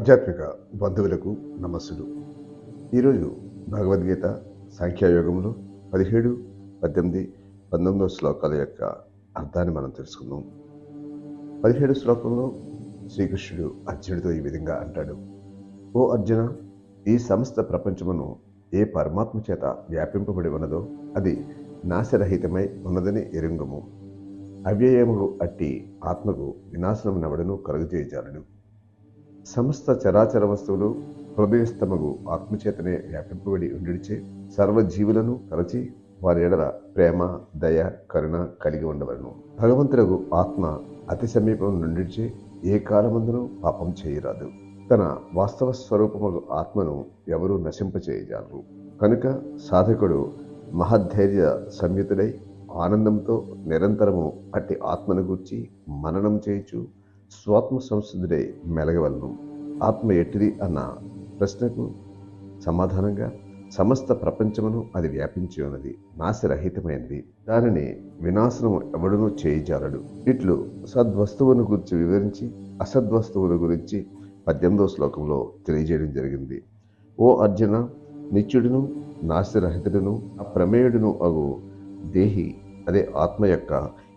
ఆధ్యాత్మిక బంధువులకు నమస్సులు. ఈరోజు భగవద్గీత సాంఖ్యయోగంలో పదిహేడు పద్దెనిమిది పంతొమ్మిదో శ్లోకాల యొక్క అర్థాన్ని మనం తెలుసుకుందాం. పదిహేడు శ్లోకంలో శ్రీకృష్ణుడు అర్జునుడితో ఈ విధంగా అంటాడు. ఓ అర్జున ఈ సమస్త ప్రపంచమును ఏ పరమాత్మ చేత వ్యాపింపబడి ఉన్నదో అది నాశరహితమై ఉన్నదని ఎరుంగము. అవ్యయముకు అట్టి ఆత్మకు వినాశనం నవడను కలుగజేయజాలడు సమస్త చరాచర వస్తువులు హృదయస్థమగు ఆత్మచేతనే వ్యాపింపబడి ఉండిచే సర్వజీవులను కలచి వారి ఎడల ప్రేమ దయ కరుణ కలిగి ఉండవలను. భగవంతులకు ఆత్మ అతి సమీపం నుండిచే ఏ కాలమందునూ పాపం చేయరాదు. తన వాస్తవ స్వరూపము ఆత్మను ఎవరూ నశింపచేయజాలరు. కనుక సాధకుడు మహధైర్య సంయుతుడై ఆనందంతో నిరంతరము అట్టి ఆత్మను గూర్చి మననం చేయుచు స్వాత్మ సంసిద్ధుడై మెలగవలను. ఆత్మ ఎట్టిది అన్న ప్రశ్నకు సమాధానంగా సమస్త ప్రపంచమును అది వ్యాపించి ఉన్నది నాశరహితమైనది. దానిని వినాశనం ఎవడునూ చేయజాలడు. ఇట్లు సద్వస్తువును గురించి వివరించి అసద్వస్తువుల గురించి పద్దెనిమిదవ శ్లోకంలో తెలియజేయడం జరిగింది. ఓ అర్జున నిత్యుడును నాశరహితుడును అప్రమేయుడును అగు దేహి అదే ఆత్మ యొక్క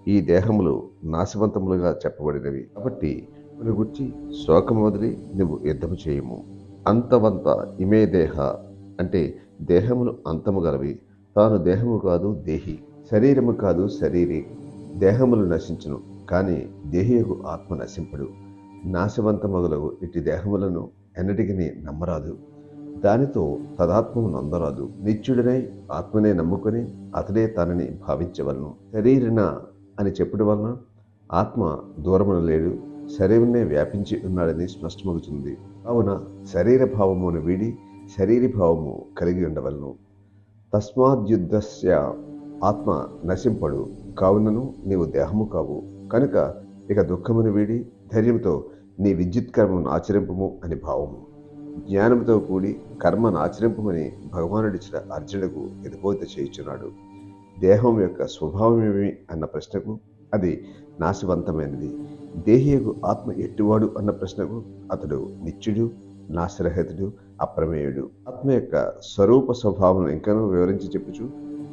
ఈ దేహములు నాశవంతములుగా చెప్పబడినవి. కాబట్టి మన గుర్చి శోకం వదిలి నువ్వు యుద్ధము చేయము. అంతవంత ఇమే దేహ అంటే దేహములు అంతము గలవి. తాను దేహము కాదు దేహి. శరీరము కాదు శరీరి. దేహములు నశించును కానీ దేహియకు ఆత్మ నశింపడు. నాశవంతమగులగు ఇట్టి దేహములను ఎన్నటికి నమ్మరాదు. దానితో తదాత్మము నొందరాదు. నిత్యుడినై ఆత్మనే నమ్ముకొని అతడే తనని భావించవలను. శరీరన అని చెప్పడం వలన ఆత్మ దూరమున లేడు శరీరమునే వ్యాపించి ఉన్నాడని స్పష్టమవుతుంది కావున శరీర భావమును వీడి శరీర భావము కలిగి ఉండవలను. తస్మాద్యుద్ధస్య ఆత్మ నశింపడు కావునను నీవు దేహము కావు. కనుక ఇక దుఃఖమును వీడి ధైర్యంతో నీ విద్యుత్ కర్మను ఆచరింపము అని భావము. జ్ఞానంతో కూడి కర్మను ఆచరింపమని భగవానుడిచ్చిన అర్జునుడు ఎదుపోత చేయుచున్నాడు. దేహం యొక్క స్వభావం ఏమి అన్న ప్రశ్నకు అది నాశవంతమైనది. దేహియకు ఆత్మ ఎట్టివాడు అన్న ప్రశ్నకు అతడు నిత్యుడు నాశరహితుడు అప్రమేయుడు. ఆత్మ యొక్క స్వరూప స్వభావం ఇంకనూ వివరించి చెప్పుచు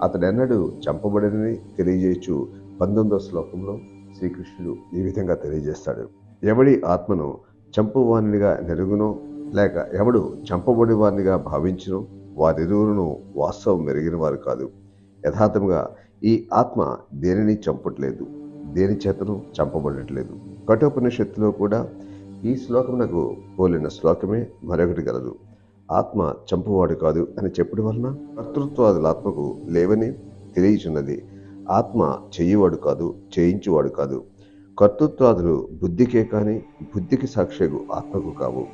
అతడెన్నడు చంపబడినని తెలియజేయచ్చు పంతొమ్మిదో శ్లోకంలో శ్రీకృష్ణుడు ఈ విధంగా తెలియజేస్తాడు. ఎవడి ఆత్మను చంపువానిగా నెరుగునో లేక ఎవడు చంపబడి వారినిగా భావించునో వారిరువురును వాస్తవం మెరిగిన వారు కాదు. యథార్థముగా ఈ ఆత్మ దేనిని చంపట్లేదు? దేని చేతను చంపబడట్లేదు. కఠోపనిషత్తులో కూడా ఈ శ్లోకమునకు పోలిన శ్లోకమే మరొకటి గలదు. ఆత్మ చంపువాడు కాదు అని చెప్పడం వలన కర్తృత్వాదుల ఆత్మకు లేవని తెలియచున్నది. ఆత్మ చెయ్యివాడు కాదు చేయించువాడు కాదు. కర్తృత్వాదులు బుద్ధికే కానీ బుద్ధికి సాక్షిగు ఆత్మకు కావు.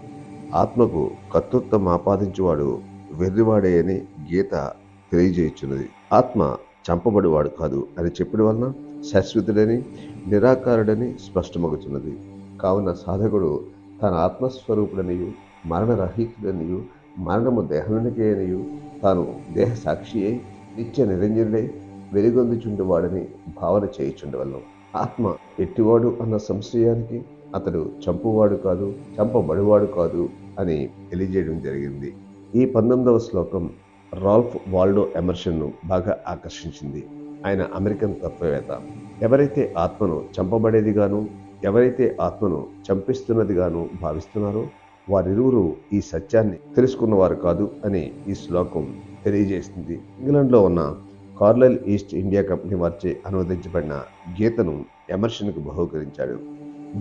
ఆత్మకు కర్తృత్వం ఆపాదించువాడు వెర్రివాడే అని గీత తెలియజేయుచున్నది. ఆత్మ చంపబడివాడు కాదు అని చెప్పడం వలన శాశ్వతుడని నిరాకారుడని స్పష్టమగుతున్నది కావున సాధకుడు తన ఆత్మస్వరూపుడనియు మరణరహితుడనియు మరణము దేహమునికే అనియు తాను దేహ సాక్షి అయి నిత్య నిరంజనుడై వెలుగొందుచుండేవాడని భావన చేయుచుండవలను. ఆత్మ ఎట్టివాడు అన్న సంశయానికి అతడు చంపువాడు కాదు చంపబడివాడు కాదు అని తెలియజేయడం జరిగింది. ఈ పంతొమ్మిదవ శ్లోకం రాల్ఫ్ వాల్డో ఎమర్షన్ను బాగా ఆకర్షించింది. ఆయన అమెరికన్ తత్వవేత్త. ఎవరైతే ఆత్మను చంపబడేదిగాను ఎవరైతే ఆత్మను చంపిస్తున్నదిగాను భావిస్తున్నారో వారిరువురు ఈ సత్యాన్ని తెలుసుకున్నవారు కాదు అని ఈ శ్లోకం తెలియజేస్తుంది. ఇంగ్లాండ్లో ఉన్న కార్లైల్ ఈస్ట్ ఇండియా కంపెనీ వారిచే అనువదించబడిన గీతను ఎమర్షన్కు బహుకరించాడు.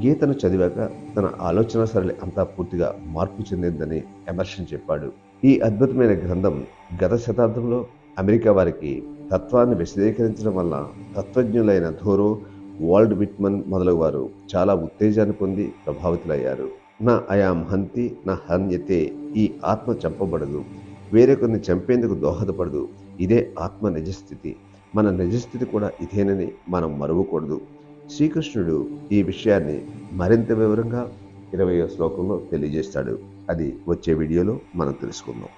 గీతను చదివాక తన ఆలోచన సరళి అంతా పూర్తిగా మార్పు చెందిందని ఎమర్షన్ చెప్పాడు. ఈ అద్భుతమైన గ్రంథం గత శతాబ్దంలో అమెరికా వారికి తత్వాన్ని విశదీకరించడం వల్ల తత్వజ్ఞులైన ధోరో వాల్డ్ విట్మన్ మొదలగువారు చాలా ఉత్తేజాన్ని పొంది ప్రభావితులయ్యారు. నా అయాం హంతి నా హన్యతే ఈ ఆత్మ చంపబడదు. వేరొకరిని చంపేందుకు దోహదపడదు. ఇదే ఆత్మ నిజస్థితి. మన నిజస్థితి కూడా ఇదేనని మనం మరువకూడదు. శ్రీకృష్ణుడు ఈ విషయాన్ని మరింత వివరంగా ఇరవయో శ్లోకంలో తెలియజేస్తాడు. అది వచ్చే వీడియోలో మనం తెలుసుకుందాం.